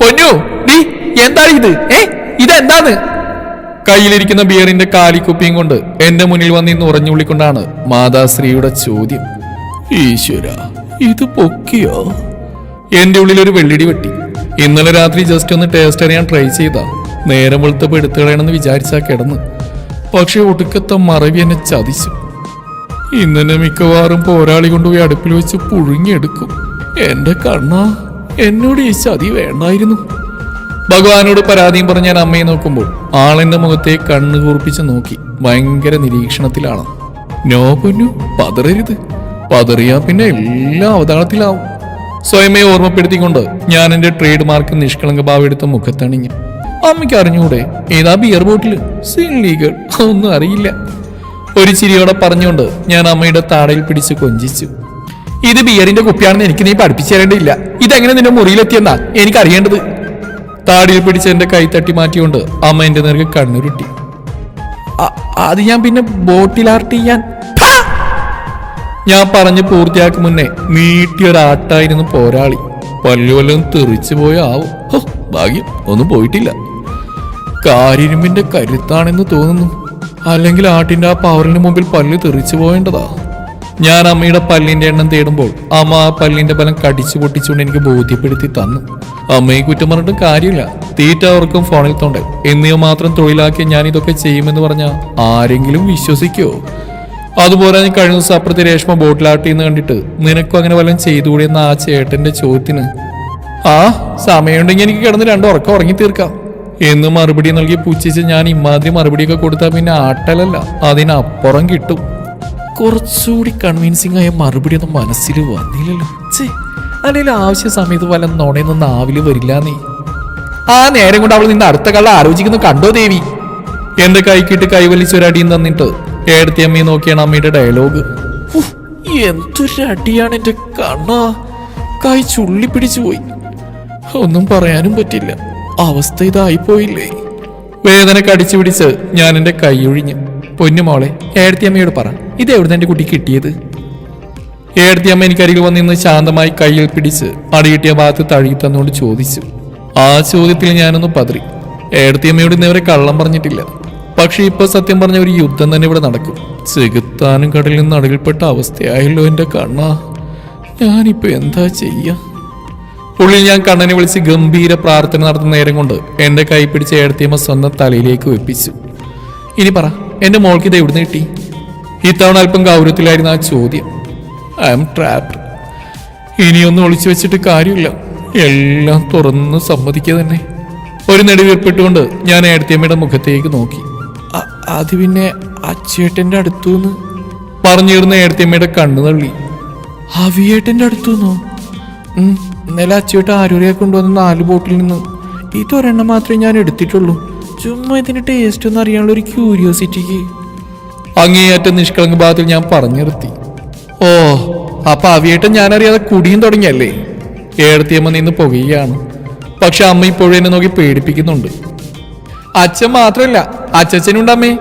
പൊന്നു നീ എന്താ ഇത്? ഏ ഇതെന്താന്ന് കയ്യിലിരിക്കുന്ന ബിയറിന്റെ കാലിക്കുപ്പിയും കൊണ്ട് എന്റെ മുന്നിൽ വന്ന് ഇന്ന് ഉറഞ്ഞുള്ളിക്കൊണ്ടാണ് മാതാശ്രീയുടെ ചോദ്യം. ഈശ്വര ഇത് പൊക്കിയോ? എന്റെ ഉള്ളിൽ ഒരു വെള്ളിടി വെട്ടി. ഇന്നലെ രാത്രി ജസ്റ്റ് ഒന്ന് ടേസ്റ്റ് അറിയാൻ ട്രൈ ചെയ്ത. നേരം വെളുത്തപ്പോ എടുത്തു കളയണമെന്ന് വിചാരിച്ചാ കിടന്ന്. പക്ഷെ ഒടുക്കത്തെ മറവി എന്നെ ചതിച്ചു. ഇന്നലെ മിക്കവാറും പോരാളി കൊണ്ടുപോയി അടുപ്പിൽ വെച്ച് പുഴുങ്ങിയെടുക്കും. എന്റെ കണ്ണ എന്നോട് ഈ ചതി വേണ്ടായിരുന്നു. ഭഗവാനോട് പരാതിയും പറഞ്ഞ ഞാൻ അമ്മയെ നോക്കുമ്പോൾ ആളിന്റെ മുഖത്തെ കണ്ണു കൂർപ്പിച്ച് നോക്കി ഭയങ്കര നിരീക്ഷണത്തിലാണ്. നോ പൊന്നു പതറരുത്. പതറിയാ പിന്നെ എല്ലാ അവതാളത്തിലാവും. സ്വയമേ ഓർമ്മപ്പെടുത്തിക്കൊണ്ട് ഞാൻ എന്റെ ട്രേഡ് മാർക്ക് നിഷ്കളങ്ക ഭാവെടുത്ത മുഖത്തണിഞ്ഞു. അമ്മയ്ക്ക് അറിഞ്ഞൂടെ ഏതാ ബിയർ ബോട്ടിൽ സില്ലീകൾ ഒന്നും അറിയില്ല. ഒരു ചിരിയോടെ പറഞ്ഞുകൊണ്ട് ഞാൻ അമ്മയുടെ താടയിൽ പിടിച്ച് കൊഞ്ചിച്ചു. ഇത് ബിയറിന്റെ കുപ്പിയാണെന്ന് എനിക്ക് നീ പഠിപ്പിച്ചു തരേണ്ടിയില്ല ഇതെങ്ങനെ നിന്റെ മുറിയിലെത്തിയെന്നാ എനിക്ക് അറിയേണ്ടത് താടിയിൽ പിടിച്ച് എന്റെ കൈ തട്ടി മാറ്റിക്കൊണ്ട് അമ്മ എന്റെ നേർക്ക് കണ്ണുരുട്ടി. "അ- അത് ഞാൻ പിന്നെ ബോട്ടിൽ ആർട്ട് ചെയ്യാൻ? ഞാൻ പറഞ്ഞ് പൂർത്തിയാക്കും മുന്നേ നീട്ടിയൊരാട്ടായിരുന്നു പോരാളി. പല്ലുവല്ലം തെറിച്ചു പോയ ആവും. ഭാഗ്യം ഒന്നും പോയിട്ടില്ല. കാരിരുമ്പിന്റെ കരുത്താണെന്ന് തോന്നുന്നു. അല്ലെങ്കിൽ ആട്ടിന്റെ ആ പവറിന് മുമ്പിൽ പല്ല് തെറിച്ചു പോയേണ്ടതാ. ഞാൻ അമ്മയുടെ പല്ലിന്റെ എണ്ണം തേടുമ്പോൾ അമ്മ ആ പല്ലിന്റെ ബലം കടിച്ചു പൊട്ടിച്ചുകൊണ്ട് എനിക്ക് ബോധ്യപ്പെടുത്തി തന്നു. അമ്മയെ കുറ്റം പറഞ്ഞിട്ട് കാര്യമില്ല. തീറ്റ അവർക്കും ഫോണിൽ തൊണ്ട്. എന്നിവ മാത്രം തൊഴിലാക്കി ഞാൻ ഇതൊക്കെ ചെയ്യുമെന്ന് പറഞ്ഞ ആരെങ്കിലും വിശ്വസിക്കോ? അതുപോലെ നീ കഴിഞ്ഞ ദിവസം അപ്പുറത്തെ രേഷ്മ ബോട്ടിലാട്ടിന്ന് കണ്ടിട്ട് നിനക്കും അങ്ങനെ വല്ലതും ചെയ്തുകൂടി എന്ന ആ ചേട്ടന്റെ ചോദ്യത്തിന്. ആ സമയമുണ്ടെങ്കിൽ എനിക്ക് കിടന്ന് രണ്ടു ഉറക്കം ഉറങ്ങി തീർക്കാം. എന്ന് മറുപടി നൽകി പുച്ഛിച്ച് ഞാൻ ഇമാതിരി മറുപടിയൊക്കെ കൊടുത്താൽ പിന്നെ ആട്ടലല്ല. അതിനപ്പുറം കിട്ടും. കുറച്ചുകൂടി കൺവിൻസിങ് ആയ മറുപടി ഒന്നും മനസ്സിൽ വന്നില്ലല്ലോ. ചേ അല്ലെങ്കിൽ ആവശ്യ സമയത്ത് വല്ല നുണയൊന്നും നാവിൽ വരില്ല നീ ആ നേരം കൊണ്ട് അവൾ നിന്റെ അടുത്ത കള്ള ആലോചിക്കുന്നു കണ്ടോ ദേവി? എന്റെ കൈക്കിട്ട് കൈവലിച്ചൊരടിയും തന്നിട്ട് ഏടത്തി അമ്മയെ നോക്കിയാണ് അമ്മയുടെ ഡയലോഗ് ഉഫ്, എന്തൊരടിയാണ് എന്റെ കണ്ണ. കൈ ചുള്ളി പിടിച്ചു പോയി. ഒന്നും പറയാനും പറ്റില്ല. അവസ്ഥ ഇതായിപ്പോയില്ലേ. വേദന കടിച്ചു പിടിച്ച് ഞാൻ എന്റെ കൈ ഒഴിഞ്ഞു. പൊന്നുമോളെ ഏടത്തിയമ്മയോട് പറ. ഇത് എവിടുന്ന് എന്റെ കുട്ടി കിട്ടിയത്? ഏടത്തിയമ്മ എനിക്കരികിൽ വന്നിന്ന് ശാന്തമായി കയ്യിൽ പിടിച്ച് അടികിട്ടിയ ഭാഗത്ത് തഴുകി തന്നുകൊണ്ട് ചോദിച്ചു. ആ ചോദ്യത്തിൽ ഞാനൊന്ന് പതറി. ഏടത്തിയമ്മയോട് ഇന്നേവരെ കള്ളം പറഞ്ഞിട്ടില്ല. പക്ഷേ ഇപ്പൊ സത്യം പറഞ്ഞ ഒരു യുദ്ധം തന്നെ ഇവിടെ നടക്കും. ചെകുത്താനും കടലിൽ നിന്ന് അടകിൽപ്പെട്ട അവസ്ഥയായല്ലോ എന്റെ കണ്ണ. ഞാനിപ്പോ എന്താ ചെയ്യ? ഉള്ളിൽ ഞാൻ കണ്ണനെ വിളിച്ച് ഗംഭീര പ്രാർത്ഥന നടത്തുന്ന നേരം കൊണ്ട് എന്റെ കൈ പിടിച്ച് ഏടത്തിയമ്മ സ്വന്തം തലയിലേക്ക് വെപ്പിച്ചു. ഇനി പറ എന്റെ മോൾക്ക് ഇത് എവിടുന്ന് കിട്ടി? ഇത്തവണ അല്പം ഗൗരവത്തിലായിരുന്നു ആ ചോദ്യം. ഐ എം ട്രാപ്ഡ് ഇനിയൊന്നും ഒളിച്ചു വെച്ചിട്ട് കാര്യമില്ല. എല്ലാം തുറന്ന് സമ്മതിക്കുക തന്നെ. ഒരു നെടുവീർപ്പിട്ടുകൊണ്ട് ഞാൻ ഏടത്തിയമ്മയുടെ മുഖത്തേക്ക് നോക്കി. "അ- അത് പിന്നെ അച്ചേട്ടന്റെ അടുത്തുനിന്ന്? പറഞ്ഞിരുന്ന ഏടത്തിയമ്മയുടെ കണ്ണു തള്ളി. അവിയേട്ടന്റെ അടുത്തുനിന്നോ? ഇന്നലെ അച്ചേട്ട ആരൂരയെ കൊണ്ടുവന്ന നാല് ബോട്ടിൽ നിന്ന്. ഇതൊരെണ്ണം മാത്രമേ ഞാൻ എടുത്തിട്ടുള്ളൂ. ചുമ്മാ ഇതിന്റെ ടേസ്റ്റ് ഒന്ന് അറിയാനുള്ള ഒരു ക്യൂരിയോസിറ്റിക്ക് അങ്ങേയറ്റം നിഷ്കളങ്ക ഭാഗത്തിൽ ഞാൻ പറഞ്ഞു നിർത്തി. ഓ അപ്പൊ അവിയേട്ടൻ ഞാനറിയാതെ കുടിയും തുടങ്ങിയല്ലേ? ഏടത്തിയമ്മ നിന്ന് പുകയാണ് പക്ഷെ അമ്മ ഇപ്പോഴും എന്നെ നോക്കി പേടിപ്പിക്കുന്നുണ്ട്. അച്ഛൻ മാത്രമല്ല അച്ഛനുണ്ട് അമ്മേ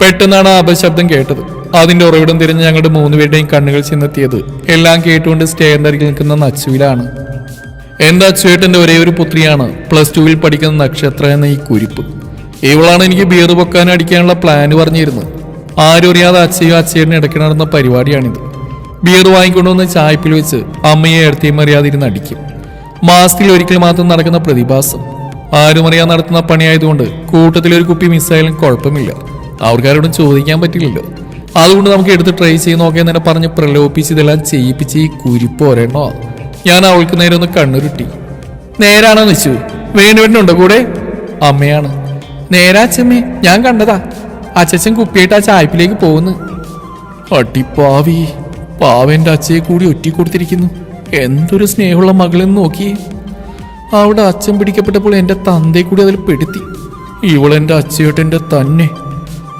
പെട്ടെന്നാണ് അപശബ്ദം കേട്ടത്. അതിന്റെ ഉറവിടം തിരിഞ്ഞ് ഞങ്ങളുടെ മൂന്നുപേരുടെയും കണ്ണുകൾ ചെന്നെത്തിയത് എല്ലാം കേട്ടുകൊണ്ട് സ്റ്റേറിന്റെ നിൽക്കുന്ന നച്ചുവിലാണ്. എന്റെ അച്ചുവേട്ടന്റെ ഒരേ ഒരു പുത്രിയാണ്? പ്ലസ് ടുവിൽ പഠിക്കുന്ന നക്ഷത്ര എന്ന ഈ കുരിപ്പ്. ഇവളാണ് എനിക്ക് ബിയർ പൊക്കാൻ അടിക്കാനുള്ള പ്ലാന് പറഞ്ഞിരുന്നത്. ആരും അറിയാതെ അച്ഛയും അച്ഛനും ഇടയ്ക്ക് നടന്ന പരിപാടിയാണിത്. ബിയർ വാങ്ങിക്കൊണ്ടുവന്ന് ചായപ്പിൽ വെച്ച് അമ്മയെ എടുത്തേയും അറിയാതിരുന്ന് അടിക്കും. മാസത്തിൽ ഒരിക്കൽ മാത്രം നടക്കുന്ന പ്രതിഭാസം. ആരും അറിയാൻ നടത്തുന്ന പണിയായതുകൊണ്ട് കൂട്ടത്തിൽ ഒരു കുപ്പി മിസ്സായാലും കുഴപ്പമില്ല. അവർക്കാരോടും ചോദിക്കാൻ പറ്റില്ലല്ലോ. അതുകൊണ്ട് നമുക്ക് എടുത്ത് ട്രൈ ചെയ്ത് നോക്കിയാൽ തന്നെ പറഞ്ഞ് പ്രലോഭിപ്പിച്ച് ഇതെല്ലാം ചെയ്യിപ്പിച്ച് ഈ കുരിപ്പ് ഒരെണ്ണോ. ഞാൻ അവൾക്ക് നേരെ ഒന്ന് കണ്ണുരുട്ടി. നേരാണോ നിച്ചു വേണുവേണ്ടുണ്ടോ കൂടെ? അമ്മയാണ്. നേരാച്ചമ്മേ ഞാൻ കണ്ടതാ. അച്ഛൻ കുപ്പിയായിട്ട് ആ ചായ്പിലേക്ക് പോകുന്നു. അട്ടിപ്പാവി പാവന്റെ അച്ഛയെ കൂടി ഒറ്റിക്കൊടുത്തിരിക്കുന്നു എന്തൊരു സ്നേഹമുള്ള മകളെന്ന് നോക്കി. അവിടെ അച്ഛൻ പിടിക്കപ്പെട്ടപ്പോൾ എന്റെ തന്തയെ കൂടി അതിൽ പെടുത്തി. ഇവളെന്റെ അച്ചയോട്ടെന്റെ തന്നെ.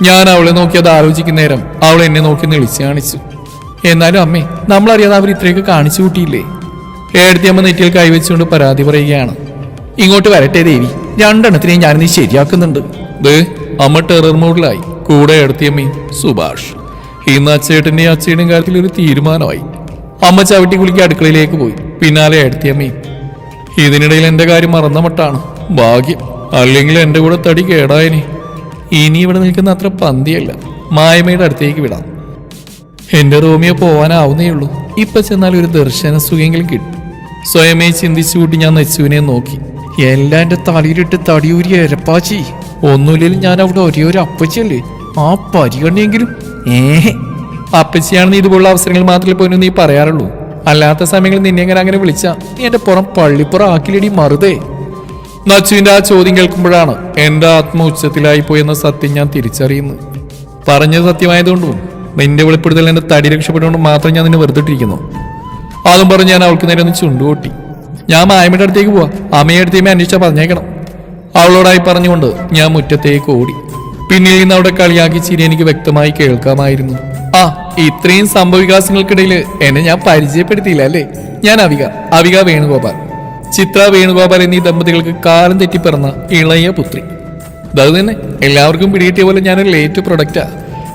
ഞാൻ അവളെ നോക്കി അത് ആലോചിക്കുന്ന നേരം അവൾ എന്നെ നോക്കി നെളിച്ച് കാണിച്ചു. എന്നാലും അമ്മേ നമ്മളറിയാതെ അവർ ഇത്രയൊക്കെ കാണിച്ചു കൂട്ടിയില്ലേ? ഏടത്തിയമ്മ നെറ്റിയിൽ കൈവച്ചുകൊണ്ട് പരാതി പറയുകയാണ്. ഇങ്ങോട്ട് വരട്ടെ ദേവി രണ്ടെണ്ണത്തിനെയും ഞാനിന്ന് ശരിയാക്കുന്നുണ്ട്. ദേ അമ്മ ടെറർ മോഡിലായി കൂടെ ഏടത്തിയമ്മയും സുഭാഷ്. ഇന്ന് അച്ചേട്ടന്റെയും അച്ചയുടെയും കാര്യത്തിൽ ഒരു തീരുമാനമായി. അമ്മ ചവിട്ടി കുളിക്ക് അടുക്കളയിലേക്ക് പോയി. പിന്നാലെ എടുത്തിയമ്മയും ഇതിനിടയിൽ എന്റെ കാര്യം മറന്ന മട്ടാണ്. ഭാഗ്യം. അല്ലെങ്കിൽ എന്റെ കൂടെ തടി കേടായനെ. ഇനി ഇവിടെ നിൽക്കുന്ന അത്ര പന്തിയല്ല. മായമയുടെ അടുത്തേക്ക് വിടാം. എന്റെ റോമിയോ പോവാനാവുന്നേ ഉള്ളൂ. ഇപ്പൊ ചെന്നാൽ ഒരു ദർശന സുഖെങ്കിലും കിട്ടും. സ്വയമേ ചിന്തിച്ചു കൂട്ടി ഞാൻ നെച്ചുവിനെ നോക്കി. എല്ലാം എന്റെ തലയിലിട്ട് തടിയൂരി എരപ്പാച്ചി. ഒന്നുമില്ലെങ്കിൽ ഞാൻ അവിടെ ഒരേ ഒരു അപ്പച്ചല്ലേ ആ പരിഗണനയെങ്കിലും. ഏഹ് അപ്പച്ചിയാണെന്ന് ഇതുപോലുള്ള അവസരങ്ങൾ മാത്രമേ പോലും നീ പറയാറുള്ളൂ. അല്ലാത്ത സമയങ്ങളിൽ നിന്നെ എങ്ങനെ അങ്ങനെ വിളിച്ച നീ എന്റെ പുറം പള്ളിപ്പുറം ആക്കിലടി മറുതേ. നച്ചുവിന്റെ ആ ചോദ്യം കേൾക്കുമ്പോഴാണ് എന്റെ ആത്മ ഉച്ചത്തിലായി പോയെന്ന സത്യം ഞാൻ തിരിച്ചറിയുന്നു പറഞ്ഞത് സത്യമായതുകൊണ്ടും നിന്റെ വെളിപ്പെടുത്തൽ എന്റെ തടി രക്ഷപ്പെട്ടുകൊണ്ട് മാത്രം ഞാൻ നിന്നെ വെറുതെട്ടിരിക്കുന്നു അതും പറഞ്ഞ് ഞാൻ അവൾക്ക് നേരെ ഒന്ന് ചുണ്ടുകൊട്ടി. ഞാൻ മായമ്മയുടെ അടുത്തേക്ക് പോവാ. അമ്മയുടെ അടുത്തേക്ക് അന്വേഷിച്ചാൽ പറഞ്ഞേക്കണം. അവളോടായി പറഞ്ഞുകൊണ്ട് ഞാൻ മുറ്റത്തേക്ക് ഓടി. പിന്നിൽ നിന്ന് അവിടെ കളിയാക്കി ചിരി എനിക്ക് വ്യക്തമായി കേൾക്കാമായിരുന്നു. ആ ഇത്രയും സംഭവവികാസങ്ങൾക്കിടയിൽ എന്നെ ഞാൻ പരിചയപ്പെടുത്തിയില്ല അല്ലേ? ഞാൻ അവിക അവിക വേണുഗോപാൽ. ചിത്ര വേണുഗോപാൽ എന്നീ ദമ്പതികൾക്ക് കാലം തെറ്റി പിറന്ന ഇളയ പുത്രി. അത് തന്നെ എല്ലാവർക്കും പിടികിട്ടിയ പോലെ ഞാനൊരു ലേറ്റ് പ്രൊഡക്റ്റാ.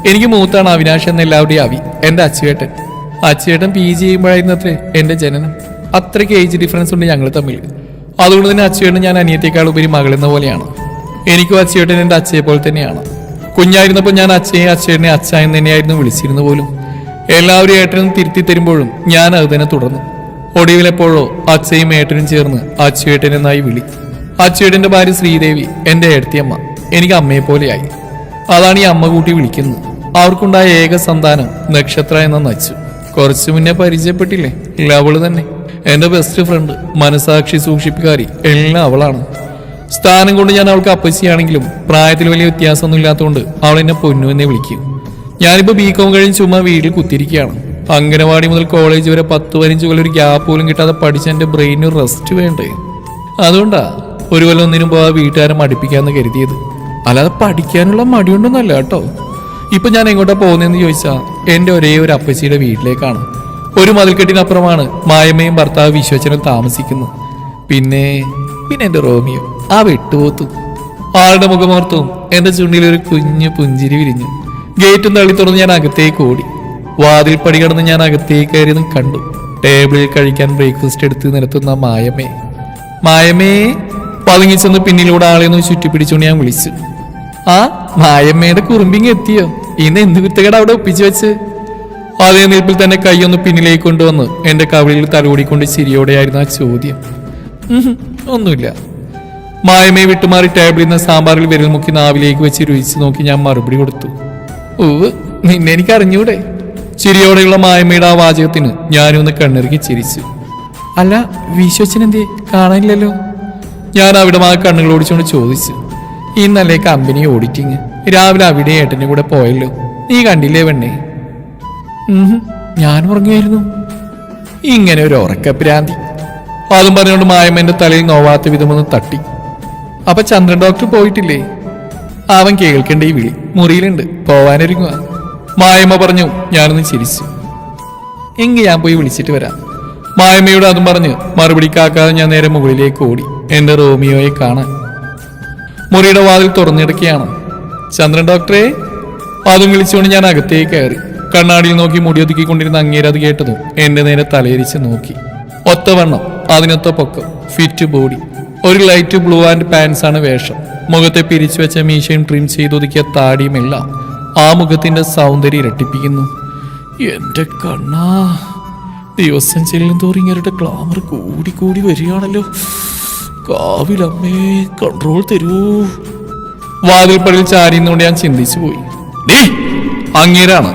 എനിക്ക് മൂത്താണ് അവിനാശ് എന്ന എല്ലാവരുടെയും അവി എന്റെ അച്ചുവേട്ടൻ. അച്ചുവേട്ടൻ പി ജി ചെയ്യുമ്പോഴായിരുന്നു അത്രേ എന്റെ ജനനം. അത്രയ്ക്ക് ഏജ് ഡിഫറൻസ് ഉണ്ട് ഞങ്ങൾ തമ്മിൽ. അതുകൊണ്ട് തന്നെ അച്ചുവേട്ടൻ ഞാൻ അനിയത്തേക്കാൾ ഉപരി മകളെന്ന പോലെയാണ്. എനിക്കും അച്ചുവേട്ടൻ എന്റെ അച്ഛയെ പോലെ തന്നെയാണ്. കുഞ്ഞായിരുന്നപ്പോൾ ഞാൻ അച്ഛയെ അച്ഛനെ അച്ഛ എന്ന് തന്നെയായിരുന്നു വിളിച്ചിരുന്നു പോലും. എല്ലാവരും ഏട്ടനും തിരുത്തി തരുമ്പോഴും ഞാൻ അത് തന്നെ തുടർന്നു. ഒടുവിലെപ്പോഴോ അച്ഛയും ഏട്ടനും ചേർന്ന് അച്ചുവേട്ടൻ എന്നായി വിളി. അച്ചുവേട്ടന്റെ ഭാര്യ ശ്രീദേവി എന്റെ ഏടത്തിയമ്മ എനിക്ക് അമ്മയെ പോലെയായി. അതാണ് ഈ അമ്മ കൂട്ടി വിളിക്കുന്നത്. അവർക്കുണ്ടായ ഏക സന്താനം നക്ഷത്ര എന്ന നച്ചു. കുറച്ചു മുന്നേ പരിചയപ്പെട്ടില്ലേ? ഇല്ല അവൾ തന്നെ. എന്റെ ബെസ്റ്റ് ഫ്രണ്ട് മനസാക്ഷി സൂക്ഷിപ്പുകാരി എല്ലാം അവളാണ്. സ്ഥാനം കൊണ്ട് ഞാൻ അവൾക്ക് അപ്പച്ചിയാണെങ്കിലും പ്രായത്തിൽ വലിയ വ്യത്യാസമൊന്നും ഇല്ലാത്തതുകൊണ്ട് അവൾ എന്നെ പൊന്നു എന്നേ വിളിക്കും. ഞാനിപ്പോൾ ബി കോം കഴിഞ്ഞ് ചുമ്മാ വീട്ടിൽ കുത്തിരിക്കുകയാണ് അംഗനവാടി മുതൽ കോളേജ് വരെ പത്ത് പതിനഞ്ച് കൊല്ലം ഒരു ഗ്യാപ്പ് പോലും കിട്ടാതെ പഠിച്ച എന്റെ ബ്രെയിനിന് റെസ്റ്റ് വേണ്ടേ? അതുകൊണ്ടാ ഒരു കൊല്ലം ഒന്നിനും പോവാ വീട്ടുകാരെ മടിപ്പിക്കാന്ന് കരുതിയത്. അല്ലാതെ പഠിക്കാനുള്ള മടിയുണ്ടെന്നല്ല കേട്ടോ. ഇപ്പൊ ഞാൻ എങ്ങോട്ടാ പോകുന്നതെന്ന് ചോദിച്ചാൽ എന്റെ ഒരേ ഒരു അപ്പച്ചിയുടെ വീട്ടിലേക്കാണ്. ഒരു മതിൽക്കെട്ടിനപ്പുറമാണ് മായമ്മയും ഭർത്താവ് വിശ്വച്ചനും താമസിക്കുന്നത്. പിന്നെ പിന്നെ എന്റെ റോമിയോ ആ വെട്ടുപോത്തു. ആളുടെ മുഖമോർത്തും എന്റെ ചുണ്ടിൽ ഒരു കുഞ്ഞു പുഞ്ചിരി വിരിഞ്ഞു. ഗേറ്റും തള്ളി തുറന്ന് ഞാൻ അകത്തേക്ക് ഓടി. വാതിൽ പടി കടന്ന് ഞാൻ അകത്തേക്ക് കയറിയതും കണ്ടു. ടേബിളിൽ കഴിക്കാൻ ബ്രേക്ക്ഫാസ്റ്റ് എടുത്ത് നിരത്തുന്ന മായമേ മായമേ പതുങ്ങി ചെന്ന് പിന്നിലൂടെ ആളെ ഒന്ന് ചുറ്റിപ്പിടിച്ചുകൊണ്ട് ഞാൻ വിളിച്ചു. ആ മായമ്മയുടെ കുറുമ്പിങ് എത്തിയോ? ഇന്ന് എന്ത് കുത്തകട അവിടെ ഒപ്പിച്ചു വെച്ച്? അതേ നിൽപ്പിൽ തന്നെ കൈയൊന്ന് പിന്നിലേക്ക് കൊണ്ടുവന്ന് എന്റെ കവിളിൽ തലോടിക്കൊണ്ട് ചിരിയോടെയായിരുന്നു ആ ചോദ്യം. ഒന്നുമില്ല. മായമേ വിട്ടുമാറി ടേബിളിൽ നിന്ന് സാമ്പാറിൽ വിരൽ മുക്കി നാവിലേക്ക് വെച്ച് രുചിച്ച് നോക്കി ഞാൻ മറുപടി കൊടുത്തു. ഓ നിന്നെ എനിക്ക് അറിഞ്ഞൂടെ? ചിരിയോടെയുള്ള മായമയുടെ ആ വാചകത്തിന് ഞാനൊന്ന് കണ്ണിറുക്കി ചിരിച്ചു. അല്ല വിശ്വച്ചൻ എന്തേ കാണാനില്ലല്ലോ. ഞാൻ അവിടെ ആ കണ്ണുകൾ ഓടിച്ചുകൊണ്ട് ചോദിച്ചു. ഇന്നലെ കമ്പനി ഓഡിറ്റിങ്? രാവിലെ അവിടെ ഏട്ടന്റെ കൂടെ പോയല്ലോ. നീ കണ്ടില്ലേ പെണ്ണേ? ഞാൻ ഉറങ്ങുമായിരുന്നു. ഇങ്ങനെ ഒരു ഉറക്കപ്രാന്തി അതും പറഞ്ഞുകൊണ്ട് മായമ്മ എന്റെ തലയിൽ നോവാത്ത വിധമൊന്ന് തട്ടി. അപ്പൊ ചന്ദ്രൻ ഡോക്ടർ പോയിട്ടില്ലേ? അവൻ കേൾക്കേണ്ട ഈ വിളി മുറിയിലുണ്ട്. പോവാനൊരുങ്ങുക മായമ്മ പറഞ്ഞു ഞാനൊന്ന് ചിരിച്ചു. എങ്കിൽ ഞാൻ പോയി വിളിച്ചിട്ട് വരാം. മായമ്മയോട് അതും പറഞ്ഞ് മറുപടി കാക്കാതെ ഞാൻ നേരെ മുകളിലേക്ക് ഓടി. എന്റെ റോമിയോയെ കാണാൻ. മുറിയുടെ വാതിൽ തുറന്നിടക്കുകയാണ് ചന്ദ്രൻ ഡോക്ടറെ അതും വിളിച്ചുകൊണ്ട് ഞാൻ അകത്തേക്ക് കയറി. കണ്ണാടിയിൽ നോക്കി മുടിയൊതുക്കിക്കൊണ്ടിരുന്ന അങ്ങേരത് കേട്ടതും എന്റെ നേരെ തലയിരിച്ച് നോക്കി. ഒത്തവണ്ണം അതിനൊത്ത പൊക്കം ഫിറ്റ് ബോഡി ഒരു ലൈറ്റ് ബ്ലൂ ആൻഡ് പാൻസ് ആണ് വേഷം. മുഖത്തെ പിരിച്ചു വെച്ച മീശയും ട്രിം ചെയ്തൊതുക്കിയ താടിയും എല്ലാം ആ മുഖത്തിന്റെ സൗന്ദര്യം ഇരട്ടിപ്പിക്കുന്നു. എന്റെ കണ്ണാ ദിവസം ചെല്ലും തോറും ഇങ്ങരുടെ ക്ലാമർ കൂടി കൂടി വരികയാണല്ലോ. കാവിലമ്മേ കൺട്രോൾ തരൂ. വാതിൽപ്പടിയിൽ ചാരിയുന്നോണ്ട് ഞാൻ ചിന്തിച്ചു പോയി അങ്ങേരാണ്.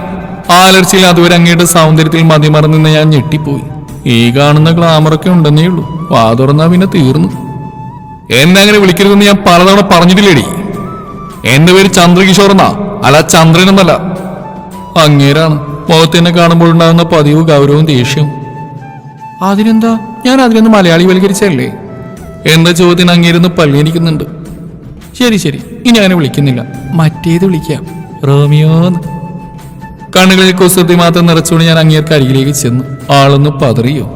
ആലർച്ചയിൽ അതുവരെ അങ്ങയുടെ സൗന്ദര്യത്തിൽ മതിമറന്ന് ഞാൻ ഞെട്ടിപ്പോയി. ഈ കാണുന്ന ഗ്ലാമറൊക്കെ ഉണ്ടെന്നേ ഉള്ളൂ. വാ തുറന്നാ പിന്നെ തീർന്നു. എന്നെ അങ്ങനെ വിളിക്കരുതെന്ന് ഞാൻ പലതവണ പറഞ്ഞിട്ടില്ലേടി. എന്റെ പേര് ചന്ദ്രകിഷോർ എന്നാ അല്ല ചന്ദ്രൻ എന്നല്ല അങ്ങേരാണ് കാണുമ്പോൾ ഉണ്ടാകുന്ന പതിവ് ഗൗരവും ദേഷ്യവും. അതിനെന്താ? ഞാൻ അതിനൊന്ന് മലയാളി വൽക്കരിച്ചല്ലേ എന്ന ചോദ്യത്തിന് അങ്ങേരുന്ന് പല്ലിയിരിക്കുന്നുണ്ട് ശരി ശരി. ഇനി അങ്ങനെ വിളിക്കുന്നില്ല. മറ്റേത് വിളിക്കാം. റോമിയോന്ന്. കണ്ണുകളിൽ കുസൃതി മാത്രം നിറച്ചുകൊണ്ട് ഞാൻ അങ്ങേർക്ക് അരികിലേക്ക് ചെന്നു. ആളൊന്ന് പതറിയോ?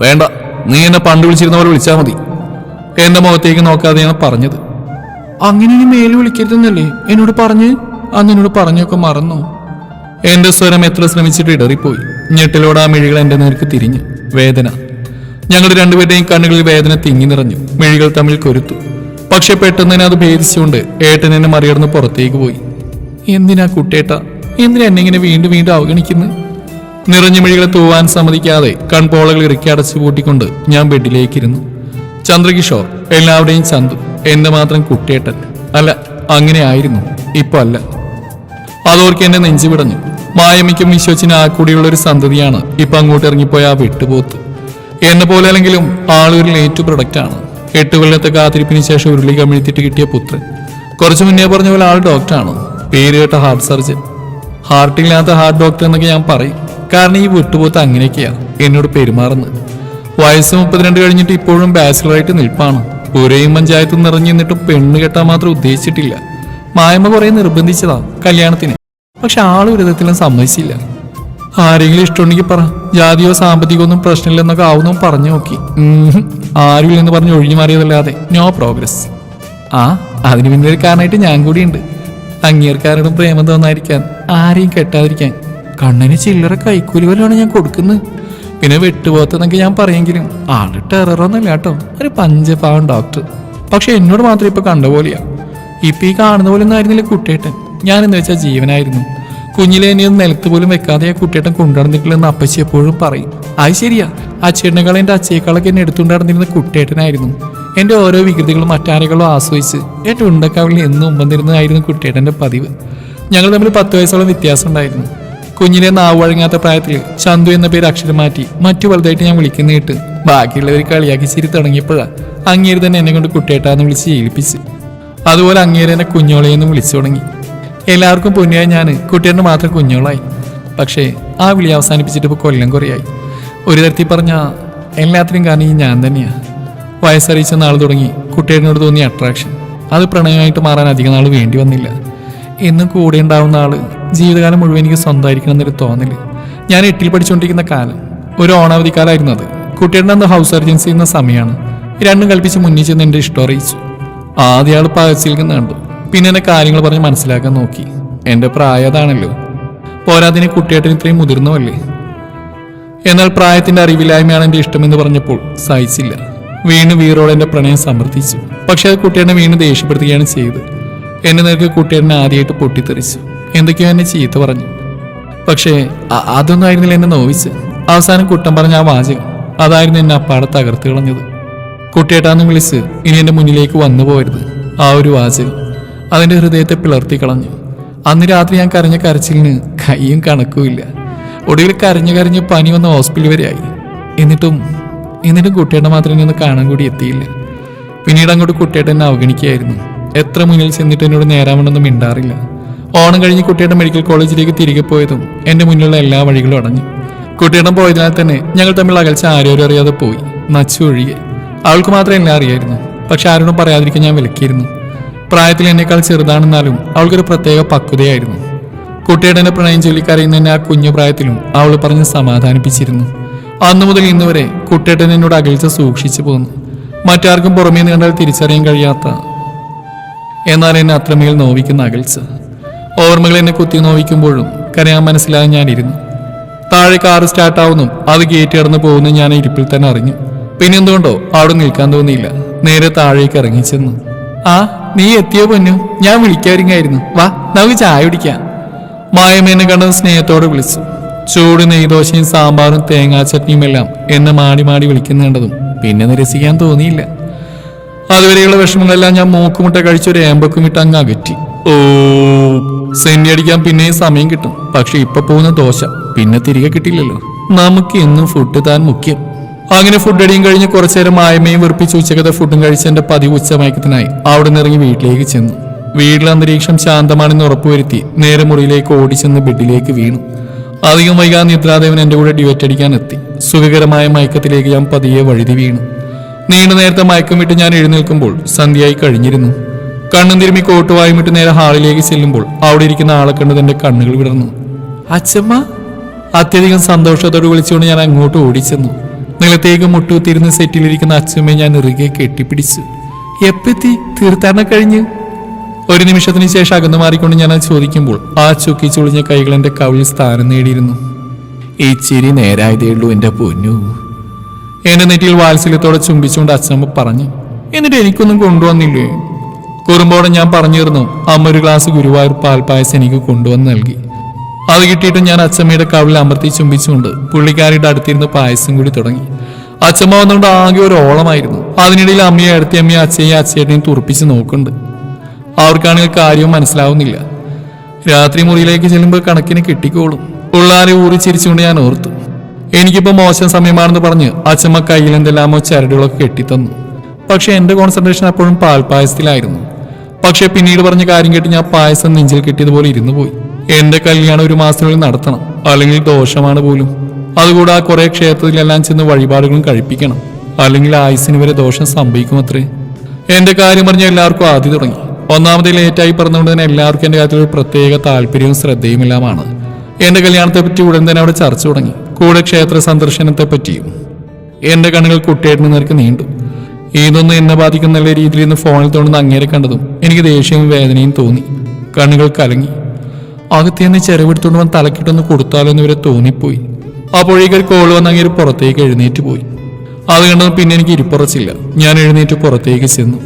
വേണ്ട നീ എന്നെ പണ്ട് വിളിച്ചിരുന്ന പോലെ വിളിച്ചാൽ മതി. എന്റെ മുഖത്തേക്ക് ഞാൻ പറഞ്ഞത്. അങ്ങനെ ഇനി മേലു വിളിക്കരുതെന്നല്ലേ എന്നോട് പറഞ്ഞ്? അന്ന് എന്നോട് പറഞ്ഞൊക്കെ മറന്നു. എന്റെ സ്വരം എത്ര ശ്രമിച്ചിട്ട് ഇടറിപ്പോയി. ഞെട്ടിലോട് ആ മിഴികൾ എന്റെ നേർക്ക് തിരിഞ്ഞു. വേദന. ഞങ്ങളുടെ രണ്ടുപേരുടെയും കണ്ണുകളിൽ വേദന തിങ്ങി നിറഞ്ഞു. മിഴികൾ തമ്മിൽ കൊരുത്തു. പക്ഷെ പെട്ടെന്ന് തന്നെ അത് ഭേദിച്ചുകൊണ്ട് ഏട്ടൻ എന്നെ മറികടന്ന് പുറത്തേക്ക് പോയി. എന്തിനാ കുട്ടേട്ട? എന്തിനാ എന്നെ ഇങ്ങനെ വീണ്ടും വീണ്ടും അവഗണിക്കുന്നു? നിറഞ്ഞു മിഴികളെ തൂവാൻ സമ്മതിക്കാതെ കൺപോളകൾ ഇറുക്കി അടച്ചു പൂട്ടിക്കൊണ്ട് ഞാൻ ബെഡിലേക്കിരുന്നു. ചന്ദ്രകിഷോർ എല്ലാവരുടെയും ചന്തു എന്റെ മാത്രം കുട്ടിയേട്ടൻ. അല്ല അങ്ങനെ ആയിരുന്നു ഇപ്പൊ അല്ല. അതോർക്ക് എന്നെ നെഞ്ചു വിടഞ്ഞു. മായമ്മയ്ക്കും വിശ്വച്ചിന് ആ കൂടിയുള്ള ഒരു സന്തതിയാണ് ഇപ്പൊ അങ്ങോട്ട് ഇറങ്ങിപ്പോയ ആ വെട്ടുപോത്ത്. എന്നെ പോലെ അല്ലെങ്കിലും ആളൊരു ലേറ്റ് പ്രൊഡക്റ്റ് ആണ്. എട്ട് കൊല്ലത്തെ കാത്തിരിപ്പിന് ശേഷം ഉരുളി കമിഴ്ത്തിട്ട് കിട്ടിയ പുത്രൻ. കുറച്ചു മുന്നേ പറഞ്ഞ പോലെ ആൾ ഡോക്ടറാണ് പേര് കേട്ട ഹാർട്ട് സർജൻ ഹാർട്ടില്ലാത്ത ഹാർട്ട് ഡോക്ടർ എന്നൊക്കെ ഞാൻ പറയും. കാരണം ഈ വിട്ടുപോത്ത് അങ്ങനെയൊക്കെയാ. എന്നോട് പെരുമാറുന്നത് വയസ്സ് മുപ്പത്തിരണ്ട് കഴിഞ്ഞിട്ട് ഇപ്പോഴും ബാച്ചിലറായിട്ട് നിൽപ്പാണ്. പുരയും പഞ്ചായത്തും നിറഞ്ഞു നിന്നിട്ടും പെണ്ണ് കെട്ടാൻ മാത്രം ഉദ്ദേശിച്ചിട്ടില്ല. മായമ്മ കുറെ നിർബന്ധിച്ചതാ കല്യാണത്തിന്. പക്ഷെ ആൾ വിധത്തിലും സമ്മതിച്ചില്ല. ആരെങ്കിലും ഇഷ്ടമുണ്ടെങ്കിൽ പറ. ജാതിയോ സാമ്പത്തികമോ ഒന്നും പ്രശ്നമില്ലെന്നൊക്കെ ആവുന്നു പറഞ്ഞു നോക്കി. ആരും ആരുമില്ലെന്ന് പറഞ്ഞ് ഒഴിഞ്ഞു മാറിയതല്ലാതെ നോ പ്രോഗ്രസ് ആ അതിന് പിന്നെ ഒരു കാരണമായിട്ട് ഞാൻ കൂടിയുണ്ട്. അങ്ങേർക്കാരോടും പ്രേമം തോന്നാതിരിക്കാൻ. ആരെയും കെട്ടാതിരിക്കാൻ. കണ്ണിന് ചില്ലറ കൈക്കൂലി വല്ലതാണ് ഞാൻ കൊടുക്കുന്നത് പിന്നെ വെട്ടുപോത്തെന്നൊക്കെ ഞാൻ പറയെങ്കിലും ആൾ ടെററൊന്നുമില്ല കേട്ടോ. ഒരു പഞ്ചപാവം ഡോക്ടർ പക്ഷെ എന്നോട് മാത്രം ഇപ്പൊ കണ്ട പോലെയാ. ഇപ്പൊ ഈ കാണുന്ന പോലെ ഒന്നും ആയിരുന്നില്ല കുട്ടിയേട്ടൻ. ഞാൻ എന്ന് വെച്ചാൽ ജീവനായിരുന്നു. കുഞ്ഞിലെ എന്നെ ഒന്ന് നിലത്ത് പോലും വെക്കാതെ ആ കുട്ടിയേട്ടൻ കൊണ്ടുനടന്നിട്ടില്ലെന്ന് അപ്പച്ചി എപ്പോഴും പറയും. അത് ശരിയാ. അച്ഛനേക്കാളും എന്റെ അച്ഛയേക്കാളൊക്കെ എന്നെ എടുത്തുകൊണ്ട് നടന്നിരുന്ന കുട്ടിയേട്ടനായിരുന്നു. എന്റെ ഓരോ വികൃതികളും മറ്റാരെക്കാളും ആസ്വദിച്ച് എന്റെ ഉണ്ടക്കാവിളിൽ എന്നും ഉമ്പന്നിരുന്നതായിരുന്നു കുട്ടിയേട്ടന്റെ പതിവ്. ഞങ്ങൾ തമ്മിൽ പത്ത് വയസ്സോളം വ്യത്യാസം ഉണ്ടായിരുന്നു. കുഞ്ഞിലെ നാവ് വഴങ്ങാത്ത പ്രായത്തിൽ ചന്തു എന്ന പേര് അക്ഷരം മാറ്റി മറ്റു വലുതായിട്ട് ഞാൻ വിളിക്കുന്ന കേട്ട് ബാക്കിയുള്ളവർ കളിയാക്കി ചിരി തുടങ്ങിയപ്പോഴാണ് അങ്ങേര് തന്നെ എന്നെ കൊണ്ട് കുട്ടിയേട്ടാന്ന് വിളിച്ച് ഏൽപ്പിച്ച് അതുപോലെ അങ്ങേര് എന്നെ കുഞ്ഞോളയെന്ന് വിളിച്ചു തുടങ്ങി. എല്ലാവർക്കും പൊന്നിയായി ഞാൻ കുട്ടിയേട്ടന് മാത്രം കുഞ്ഞോളായി. പക്ഷേ ആ വിളി അവസാനിപ്പിച്ചിട്ട് ഇപ്പോൾ കൊല്ലം കുറയായി. ഒരു തരത്തിൽ പറഞ്ഞ എല്ലാത്തിനും കാരണം ഈ ഞാൻ തന്നെയാണ് വയസ്സറിയിച്ച നാൾ തുടങ്ങി കുട്ടിയോട് തോന്നിയ അട്രാക്ഷൻ അത് പ്രണയമായിട്ട് മാറാൻ അധികം നാൾ വേണ്ടി വന്നില്ല. എന്നും കൂടെ ഉണ്ടാവുന്ന ആൾ ജീവിതകാലം മുഴുവൻ എനിക്ക് സ്വന്തമായിരിക്കണം എന്നൊരു തോന്നൽ. ഞാൻ എട്ടിൽ പഠിച്ചുകൊണ്ടിരിക്കുന്ന കാലം. ഒരു ഓണാവധിക്കാലായിരുന്നു അത്. കുട്ടിയുടെ അന്ന് ഹൗസ് സർജൻസി എന്ന സമയമാണ്. രണ്ടും കൽപ്പിച്ച് മുന്നിൽ ചെന്ന് എന്റെ ഇഷ്ടം അറിയിച്ചു. ആദ്യ ആൾ പകച്ചിൽക്കുന്ന കണ്ടു. പിന്നെ എന്നെ കാര്യങ്ങൾ പറഞ്ഞ് മനസ്സിലാക്കാൻ നോക്കി. എന്റെ പ്രായം അതാണല്ലോ. പോരാതിന് കുട്ടിയേട്ടൻ ഇത്രയും മുതിർന്നുവല്ലേ? എന്നാൽ പ്രായത്തിന്റെ അറിവില്ലായ്മയാണ് എന്റെ ഇഷ്ടമെന്ന് പറഞ്ഞപ്പോൾ സഹിച്ചില്ല. വീണ് വീറോടെ എന്റെ പ്രണയം സമർത്ഥിച്ചു. പക്ഷെ അത് കുട്ടിയേട്ടനെ വീണ് ദേഷ്യപ്പെടുത്തുകയാണ് ചെയ്തത്. എന്നെ നേരെ കുട്ടിയെന്നെ ആദ്യമായിട്ട് പൊട്ടിത്തെറിച്ചു. എന്തൊക്കെയോ എന്നെ ചീത്ത പറഞ്ഞു. പക്ഷേ അതൊന്നും ആയിരുന്നില്ല എന്നെ നോവിച്ച്. അവസാനം കുട്ടം പറഞ്ഞ ആ വാചകം അതായിരുന്നു എന്നെ അപ്പാടെ തകർത്ത് കളഞ്ഞത്. കുട്ടിയേട്ടാന്ന് വിളിച്ച് ഇനി എന്റെ മുന്നിലേക്ക് വന്നു പോരുത് ആ ഒരു വാചകം അതിന്റെ ഹൃദയത്തെ പിളർത്തി കളഞ്ഞു. അന്ന് രാത്രി ഞാൻ കരഞ്ഞ കരച്ചിലിന് കൈയും കണക്കുമില്ല ഒടുവിൽ കരഞ്ഞു കരഞ്ഞ് പനി വന്ന് ഹോസ്പിറ്റൽ വരെ ആയി. എന്നിട്ടും എന്നിട്ടും കുട്ടിയേട്ട മാത്രം ഒന്ന് കാണാൻ കൂടി എത്തിയില്ല. പിന്നീട് അങ്ങോട്ട് കുട്ടിയേട്ട എന്നെ അവഗണിക്കുകയായിരുന്നു. എത്ര മുന്നിൽ ചെന്നിട്ട് എന്നോട് നേരാമെന്നൊന്നും മിണ്ടാറില്ല. ഓണം കഴിഞ്ഞ് കുട്ടിയുടെ മെഡിക്കൽ കോളേജിലേക്ക് തിരികെ പോയതും എന്റെ മുന്നിലുള്ള എല്ലാ വഴികളും അടഞ്ഞു. കുട്ടിയുടെ പോയതിനാൽ തന്നെ ഞങ്ങൾ തമ്മിൽ അകൽച്ച ആരോരും അറിയാതെ പോയി. നച്ചു ഒഴികെ. അവൾക്ക് മാത്രമേ എല്ലാം അറിയായിരുന്നു. പക്ഷെ ആരോടും പറയാതിരിക്കാൻ ഞാൻ വിലക്കിയിരുന്നു. പ്രായത്തിൽ എന്നേക്കാൾ ചെറുതാണെന്നാലും അവൾക്കൊരു പ്രത്യേക പക്വതയായിരുന്നു. കുട്ടിയുടെ പ്രണയം ചൊല്ലി എന്നെ ആ കുഞ്ഞു പ്രായത്തിലും അവൾ പറഞ്ഞ് സമാധാനിപ്പിച്ചിരുന്നു. അന്നു മുതൽ ഇന്ന് വരെ എന്നോട് അകൽച്ച സൂക്ഷിച്ചു പോന്നു. മറ്റാർക്കും പുറമേ നീണ്ടാൽ തിരിച്ചറിയാൻ കഴിയാത്ത എന്നാൽ എന്നെ അത്രമേൽ നോവിക്കുന്ന അകൽച്ച. ഓർമ്മകൾ എന്നെ കുത്തി നോവിക്കുമ്പോഴും കരയാൻ മനസ്സിലാകാൻ ഞാനിരുന്നു. താഴെ കാറ് സ്റ്റാർട്ടാവുന്നു. അത് ഗേറ്റ് കടന്ന് പോകുന്നു ഞാൻ ഇരിപ്പിൽ തന്നെ അറിഞ്ഞു. പിന്നെ എന്തുകൊണ്ടോ അവിടെ നിൽക്കാൻ തോന്നിയില്ല. നേരെ താഴേക്ക് ഇറങ്ങിച്ചെന്നു ആ നീ എത്തിയോ പൊന്നു? ഞാൻ വിളിക്കാരിങ്ങായിരുന്നു വാ നമുക്ക് ചായ കുടിക്കാം. മായമേനെ കണ്ട സ്നേഹത്തോടെ വിളിച്ചു. ചൂട് നെയ്ദോശയും സാമ്പാറും തേങ്ങാ ചട്നിയും എല്ലാം എന്നെ മാടി മാടി വിളിക്കുന്ന കണ്ടതും പിന്നെ നിരസിക്കാൻ തോന്നിയില്ല. അതുവരെയുള്ള വിഷമങ്ങളെല്ലാം ഞാൻ മൂക്കുമുട്ട കഴിച്ചൊരു ഏമ്പക്കും ഇട്ട് അങ്ങ് അകറ്റി. ഓ സെന്നി അടിക്കാൻ പിന്നെയും സമയം കിട്ടും. പക്ഷെ ഇപ്പൊ പോകുന്ന ദോശ പിന്നെ തിരികെ കിട്ടില്ലല്ലോ നമുക്ക് എന്നും ഫുഡ് താൻ മുഖ്യം. അങ്ങനെ ഫുഡ് അടിയും കഴിഞ്ഞ് കുറച്ചു നേരം മായമയും വെറുപ്പിച്ച് ഉച്ചക്കത്തെ ഫുഡും കഴിച്ച് എന്റെ പതിവ് ഉച്ചമയക്കത്തിനായി അവിടെ നിന്ന് ഇറങ്ങി വീട്ടിലേക്ക് ചെന്നു. വീട്ടിലെ അന്തരീക്ഷം ശാന്തമാണെന്ന് ഉറപ്പുവരുത്തി നേരെ മുറിയിലേക്ക് ഓടിച്ചെന്ന് ബെഡിലേക്ക് വീണു. അധികം വൈകാതെ നിദ്രാദേവൻ എന്റെ കൂടെ ഡിവറ്റ് അടിക്കാൻ എത്തി. സുഖകരമായ മയക്കത്തിലേക്ക് ഞാൻ പതിയെ വഴുതി വീണു. നീണ്ട നേരത്തെ മയക്കം വിട്ട് ഞാൻ എഴുന്നേൽക്കുമ്പോൾ സന്ധ്യയായി കഴിഞ്ഞിരുന്നു. കണ്ണും തിരുമി കോട്ടുവായും വിട്ട് നേരെ ഹാളിലേക്ക് ചെല്ലുമ്പോൾ അവിടെ ഇരിക്കുന്ന ആളെ കണ്ടത് എന്റെ കണ്ണുകൾ വിടർന്നു. അച്ഛമ്മ അത്യധികം സന്തോഷത്തോട് വിളിച്ചുകൊണ്ട് ഞാൻ അങ്ങോട്ട് ഓടിച്ചെന്നു. നിലത്തേക്ക് മുട്ടുകുത്തിരുന്ന് സെറ്റിലിരിക്കുന്ന അച്ഛമ്മയെ ഞാൻ ഇറുകെ കെട്ടിപ്പിടിച്ചു. എപ്പെത്തി? തീർത്ഥാടനം കഴിഞ്ഞ്? ഒരു നിമിഷത്തിന് ശേഷം അകന്നു മാറിക്കൊണ്ട് ഞാൻ ചോദിക്കുമ്പോൾ ആ ചുക്കി ചുളിഞ്ഞ കൈകൾ എന്റെ കവിളിൽ സ്ഥാനം നേടിയിരുന്നു. ഈ ചിരി നേരായതേ ഉള്ളൂ എന്റെ പൊന്നു. എന്റെ നെറ്റിയിൽ വാത്സല്യത്തോടെ ചുംബിച്ചുകൊണ്ട് അച്ഛനമ്മ പറഞ്ഞു എന്നിട്ട് എനിക്കൊന്നും കൊണ്ടുവന്നില്ലേ? കുറുമ്പോടെ ഞാൻ പറഞ്ഞിരുന്നു അമ്മ ഒരു ഗ്ലാസ് ഗുരുവായൂർ പാൽപ്പായസം എനിക്ക് കൊണ്ടുവന്ന് നൽകി. അത് കിട്ടിയിട്ട് ഞാൻ അച്ഛമ്മയുടെ കവിളിൽ അമർത്തി ചുംബിച്ചുകൊണ്ട് പുള്ളിക്കാരിയുടെ അടുത്തിരുന്ന് പായസം കൂടി തുടങ്ങി. അച്ഛമ്മ വന്നുകൊണ്ട് ആകെ ഒരു ഓളമായിരുന്നു. അതിനിടയിൽ അമ്മയെ അടുത്തി അമ്മയെ അച്ഛയെ അച്ഛേട്ടനെയും തുറപ്പിച്ച് നോക്കുന്നുണ്ട്. അവർക്കാണെങ്കിൽ കാര്യവും മനസ്സിലാവുന്നില്ല. രാത്രി മുറിയിലേക്ക് ചെല്ലുമ്പോൾ കണക്കിന് കിട്ടിക്കോളും. ഉള്ളാരെ ഊറി ചിരിച്ചുകൊണ്ട് ഞാൻ ഓർത്തു. എനിക്കിപ്പോ മോശം സമയമാണെന്ന് പറഞ്ഞ് അച്ഛമ്മ കയ്യിൽ എന്തെല്ലാമോ ചരടുകളൊക്കെ കെട്ടിത്തന്നു. പക്ഷെ എന്റെ കോൺസെൻട്രേഷൻ അപ്പോഴും പാൽപ്പായസത്തിലായിരുന്നു. പക്ഷെ പിന്നീട് പറഞ്ഞ കാര്യം കേട്ട് ഞാൻ പായസം നെഞ്ചിൽ കിട്ടിയതുപോലെ ഇരുന്നു പോയി. എന്റെ കല്യാണം ഒരു മാസത്തിനുള്ളിൽ നടത്തണം അല്ലെങ്കിൽ ദോഷമാണ് പോലും. അതുകൂടാ കുറെ ക്ഷേത്രത്തിലെല്ലാം ചെന്ന് വഴിപാടുകളും കഴിപ്പിക്കണം അല്ലെങ്കിൽ ആയുസിന് വരെ ദോഷം സംഭവിക്കുമത്രേ. എന്റെ കാര്യം പറഞ്ഞ എല്ലാവർക്കും ആദ്യം തുടങ്ങി. ഒന്നാമത് ലേറ്റായി പറഞ്ഞുകൊണ്ട് തന്നെ എല്ലാവർക്കും എന്റെ കാര്യത്തിൽ ഒരു പ്രത്യേക താല്പര്യവും ശ്രദ്ധയുമെല്ലാമാണ്. എന്റെ കല്യാണത്തെ പറ്റി ഉടൻ തന്നെ അവിടെ ചർച്ച തുടങ്ങി. കൂടെ ക്ഷേത്ര സന്ദർശനത്തെ പറ്റിയും എന്റെ കണ്ണുകൾ കുട്ടിയേട്ടിന് നേർക്ക് നീണ്ടു. ഇതൊന്നും എന്നെ ബാധിക്കുന്നല്ല രീതിയിൽ ഇന്ന് ഫോണിൽ തോന്നുന്ന അങ്ങേരെ കണ്ടതും എനിക്ക് ദേഷ്യവും വേദനയും തോന്നി. കണ്ണുകൾ കലങ്ങി. അകത്തേന്ന് ചെലവെടുത്തുകൊണ്ട് വന്ന് തലക്കിട്ടൊന്ന് കൊടുത്താലോ എന്ന് ഇവരെ തോന്നിപ്പോയി. പുഴയിൽ കോൾ വന്ന് അങ്ങേര് പുറത്തേക്ക് എഴുന്നേറ്റ് പോയി. അത് കണ്ടതും പിന്നെ എനിക്ക് ഇരിപ്പുറച്ചില്ല. ഞാൻ എഴുന്നേറ്റ് പുറത്തേക്ക് ചെന്നു.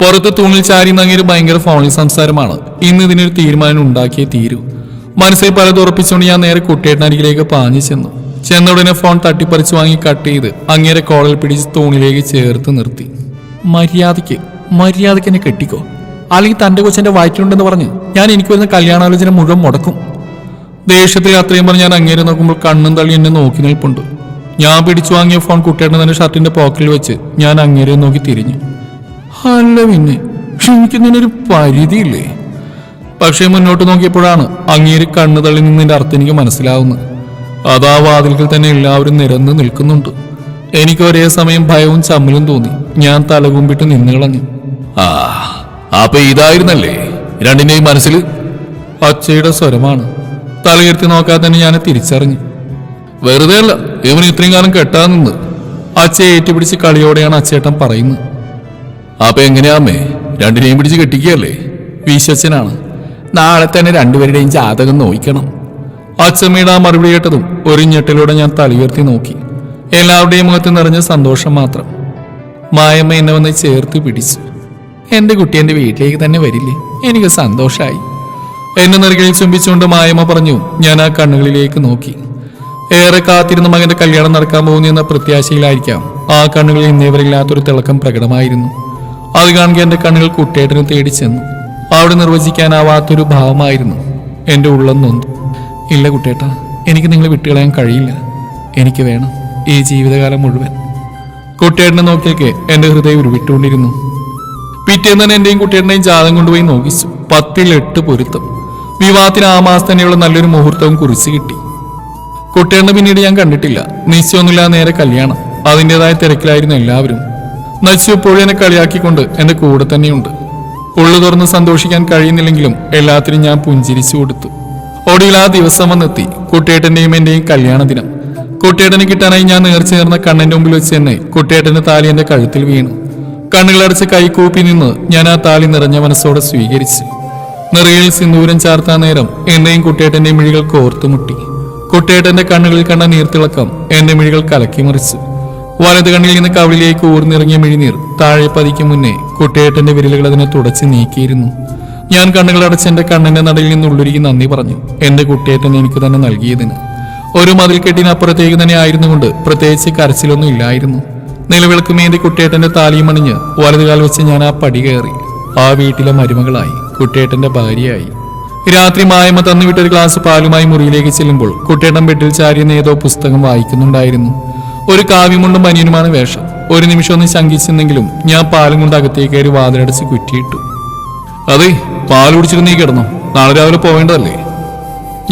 പുറത്ത് തൂണിൽ ചാരി അങ്ങേര് ഭയങ്കര ഫോണിൽ സംസാരമാണ്. ഇന്ന് ഇതിനൊരു തീരുമാനം ഉണ്ടാക്കിയേ തീരൂ. മനസ്സിൽ പലതുറപ്പിച്ചുകൊണ്ട് ഞാൻ നേരെ കുട്ടിയേട്ടനരികിലേക്ക് പാഞ്ഞു ചെന്നു. ചെന്ന ഉടനെ ഫോൺ തട്ടിപ്പറിച്ച് വാങ്ങി കട്ട് ചെയ്ത് അങ്ങേരെ കോളൽ പിടിച്ച് തൂണിലേക്ക് ചേർത്ത് നിർത്തി. മര്യാദയ്ക്ക് മര്യാദയ്ക്ക് എന്നെ കെട്ടിക്കോ. അല്ലെങ്കിൽ തന്റെ കൊച്ചെന്റെ വയറ്റിലുണ്ടെന്ന് പറഞ്ഞ് ഞാൻ എനിക്ക് വരുന്ന കല്യാണാലോചന മുഴുവൻ മുടക്കും. ദേഷ്യത്തിൽ അത്രയും പറഞ്ഞ് ഞാൻ അങ്ങേരെ നോക്കുമ്പോൾ കണ്ണും തള്ളി എന്നെ നോക്കി നിൽപ്പുണ്ട്. ഞാൻ പിടിച്ചു വാങ്ങിയ ഫോൺ കുട്ടിയുടെ തന്നെ ഷർട്ടിന്റെ പോക്കറ്റിൽ വെച്ച് ഞാൻ അങ്ങേരെ നോക്കി തിരിഞ്ഞു. അല്ല പിന്നെ ക്ഷമിക്കുന്നതിനൊരു പരിധിയില്ലേ? പക്ഷേ മുന്നോട്ട് നോക്കിയപ്പോഴാണ് അങ്ങേര് കണ്ണു തള്ളി നിന്നതിന്റെ അർത്ഥം എനിക്ക് മനസ്സിലാവുന്നത്. അതാ വാതിൽക്കൽ തന്നെ എല്ലാവരും നിരന്ന് നിൽക്കുന്നുണ്ട്. എനിക്ക് ഒരേ സമയം ഭയവും ചമ്മലും തോന്നി. ഞാൻ തലകുമ്പിട്ട് നിന്ന് കളഞ്ഞു. ആ അപ്പൊ ഇതായിരുന്നല്ലേ? രണ്ടിന്റെയും മനസ്സിൽ അച്ചയുടെ സ്വരമാണ്. തലയിരുത്തി നോക്കാതെ തന്നെ ഞാൻ തിരിച്ചറിഞ്ഞു. വെറുതെ അല്ല ഇവൻ ഇത്രയും കാലം കെട്ടാ നിന്ന്. അച്ഛയെ ഏറ്റുപിടിച്ച് കളിയോടെയാണ് അച്ചേട്ടൻ പറയുന്നത്. അപ്പൊ എങ്ങനെയാമേ രണ്ടിനെയും പിടിച്ച് കെട്ടിക്കുകയല്ലേ? വിശ്വസനാണ്. നാളെ തന്നെ രണ്ടുപേരുടെയും ജാതകം നോക്കണം അച്ചമ്മയുടെ ആ മറുപടി കേട്ടതും ഒരു ഞെട്ടിലൂടെ ഞാൻ തലയുയർത്തി നോക്കി. എല്ലാവരുടെയും മുഖത്ത് നിറഞ്ഞ സന്തോഷം മാത്രം. മായമ്മ എന്നെ വന്ന് ചേർത്ത് പിടിച്ചു. എന്റെ കുട്ടി എന്റെ വീട്ടിലേക്ക് തന്നെ വരില്ലേ? എനിക്ക് സന്തോഷമായി എന്നെ നെറുകളിൽ ചുംബിച്ചുകൊണ്ട് മായമ്മ പറഞ്ഞു ഞാൻ ആ കണ്ണുകളിലേക്ക് നോക്കി. ഏറെ കാത്തിരുന്ന മകന്റെ കല്യാണം നടക്കാൻ പോകുന്നു എന്ന പ്രത്യാശയിലായിരിക്കാം. ആ കണ്ണുകളിൽ ഇന്നേവരില്ലാത്തൊരു തിളക്കം പ്രകടമായിരുന്നു. അത് കാണുക എന്റെ കണ്ണുകൾ കുട്ടേട്ടനെ തേടി ചെന്നു. അവിടെ നിർവചിക്കാനാവാത്തൊരു ഭാവമായിരുന്നു എന്റെ ഉള്ളം നൊന്തു. ഇല്ല കുട്ടേട്ട എനിക്ക് നിങ്ങളെ വിട്ടുകളയാൻ കഴിയില്ല. എനിക്ക് വേണം ഈ ജീവിതകാലം മുഴുവൻ. കുട്ടേട്ടനെ നോക്കിയൊക്കെ എന്റെ ഹൃദയം ഉരുവിട്ടുകൊണ്ടിരുന്നു പിറ്റേന്ന് തന്നെ എന്റെയും കുട്ടിയുടെയും ജാതം കൊണ്ടുപോയി നോക്കിച്ചു. പത്തിൽ എട്ട് പൊരുത്തം. വിവാഹത്തിന് ആ മാസം തന്നെയുള്ള നല്ലൊരു മുഹൂർത്തവും കുറിച്ച് കിട്ടി. കുട്ടികളുടെ പിന്നീട് ഞാൻ കണ്ടിട്ടില്ല. നിശ്ചയമൊന്നുമില്ലാതെ നേരെ കല്യാണം. അതിന്റെതായ തിരക്കിലായിരുന്നു എല്ലാവരും. നച്ചു എപ്പോഴും എന്നെ കളിയാക്കിക്കൊണ്ട് എന്റെ കൂടെ തന്നെയുണ്ട്. ഉള്ളു തുറന്ന് സന്തോഷിക്കാൻ കഴിയുന്നില്ലെങ്കിലും എല്ലാത്തിനും ഞാൻ പുഞ്ചിരിച്ചു കൊടുത്തു. ഒടുവിൽ ആ ദിവസം വന്നെത്തി. കുട്ടിയേട്ടന്റെയും എന്റെയും കല്യാണ ദിനം കുട്ടിയേട്ടനെ കിട്ടാനായി ഞാൻ നേർച്ച നേർന്ന കണ്ണന്റെ മുമ്പിൽ വെച്ച് തന്നെ കുട്ടിയേട്ടന്റെ താലി എന്റെ കഴുത്തിൽ വീണു. കണ്ണുകളടച്ച് കൈകൂപ്പി നിന്ന് ഞാൻ ആ താലി നിറഞ്ഞ മനസ്സോടെ സ്വീകരിച്ചു. നിറയിൽ സിന്ദൂരം ചാർത്താൻ നേരം എന്റെയും കുട്ടിയേട്ടന്റെയും മിഴികൾ കോർത്തുമുട്ടി കുട്ടിയേട്ടന്റെ കണ്ണുകളിൽ കണ്ട നീർത്തിളക്കം എന്റെ മിഴികൾ കലക്കി മറിച്ചു. വലത് കണ്ണിൽ നിന്ന് കവിളിലേക്ക് ഊർന്നിറങ്ങിയ മിഴിനീർ താഴെ പതിക്കും മുന്നേ കുട്ടിയേട്ടന്റെ വിരലുകൾ അതിനെ തുടച്ച് നീക്കിയിരുന്നു. ഞാൻ കണ്ണുകളടച്ച് എന്റെ കണ്ണിന്റെ നടയിൽ നിന്ന് നന്ദി പറഞ്ഞു. എന്റെ കുട്ടിയേട്ടൻ എനിക്ക് തന്നെ നൽകിയതിന്. ഒരു മതിൽക്കെട്ടിനപ്പുറത്തേക്ക് തന്നെ ആയിരുന്നുകൊണ്ട് പ്രത്യേകിച്ച് കരച്ചിലൊന്നും ഇല്ലായിരുന്നു. നിലവിളക്ക് മേന്തി കുട്ടിയേട്ടന്റെ താലിയും അണിഞ്ഞ് വലതുകാൽ വെച്ച് ഞാൻ ആ പടി കയറി. ആ വീട്ടിലെ മരുമകളായി. കുട്ടിയേട്ടന്റെ ഭാര്യയായി. രാത്രി മായമ്മ തന്നുവിട്ടൊരു ഗ്ലാസ് പാലുമായി മുറിയിലേക്ക് ചെല്ലുമ്പോൾ കുട്ടിയേട്ടൻ ബെഡിൽ ചാരിയെന്ന ഏതോ പുസ്തകം വായിക്കുന്നുണ്ടായിരുന്നു. ഒരു കാവ്യമുണ്ടും പനിയനുമാണ് വേഷം. ഒരു നിമിഷം ഒന്ന് ശങ്കിച്ചെന്നെങ്കിലും ഞാൻ പാലും കൊണ്ട് അകത്തേക്ക് കയറി വാതിലടച്ച് കുറ്റിയിട്ടു. അതെ പാൽ കുടിച്ചിട്ട് നീ കിടന്നു. നാളെ രാവിലെ പോവേണ്ടതല്ലേ?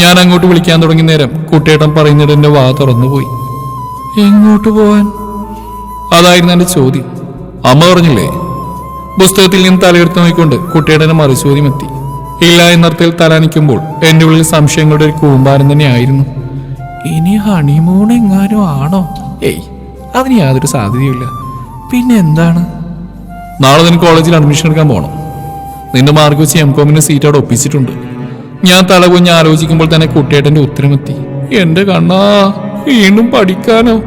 ഞാൻ അങ്ങോട്ട് വിളിക്കാൻ തുടങ്ങിയ നേരം കുട്ടിയേട്ടൻ പറയുന്നിട്ട് എന്റെ വാ തുറന്നുപോയി. എങ്ങോട്ട് പോവാൻ? അതായിരുന്നു എന്റെ ചോദ്യം. അമ്മ പറഞ്ഞില്ലേ പുസ്തകത്തിൽ നിന്ന് തലയെടുത്ത് നോക്കിക്കൊണ്ട് കുട്ടിയുടെ മറുചോദ്യം എത്തി. ഇല്ല എന്നർത്ഥത്തിൽ തലാനിക്കുമ്പോൾ എന്റെ ഉള്ളിൽ സംശയങ്ങളുടെ ഒരു കൂമ്പാരം തന്നെയായിരുന്നു. ഇനി ഹണിമൂൺ എങ്ങാനും ആണോ? ഏയ് അതിന് യാതൊരു സാധ്യതയുമില്ല. പിന്നെ എന്താണ്? നാളെ നിനക്ക് കോളേജിൽ അഡ്മിഷൻ എടുക്കാൻ പോകണം. നിന്റെ മാർക്ക് വെച്ച് എം കോമിന് സീറ്റ് അവിടെ ഒപ്പിച്ചിട്ടുണ്ട്. ഞാൻ തലകുഞ്ഞ് ആലോചിക്കുമ്പോൾ തന്നെ കുട്ടിയേട്ടന്റെ ഉത്തരമെത്തി. എന്റെ കണ്ണാ വീണ്ടും പഠിക്കാനോ?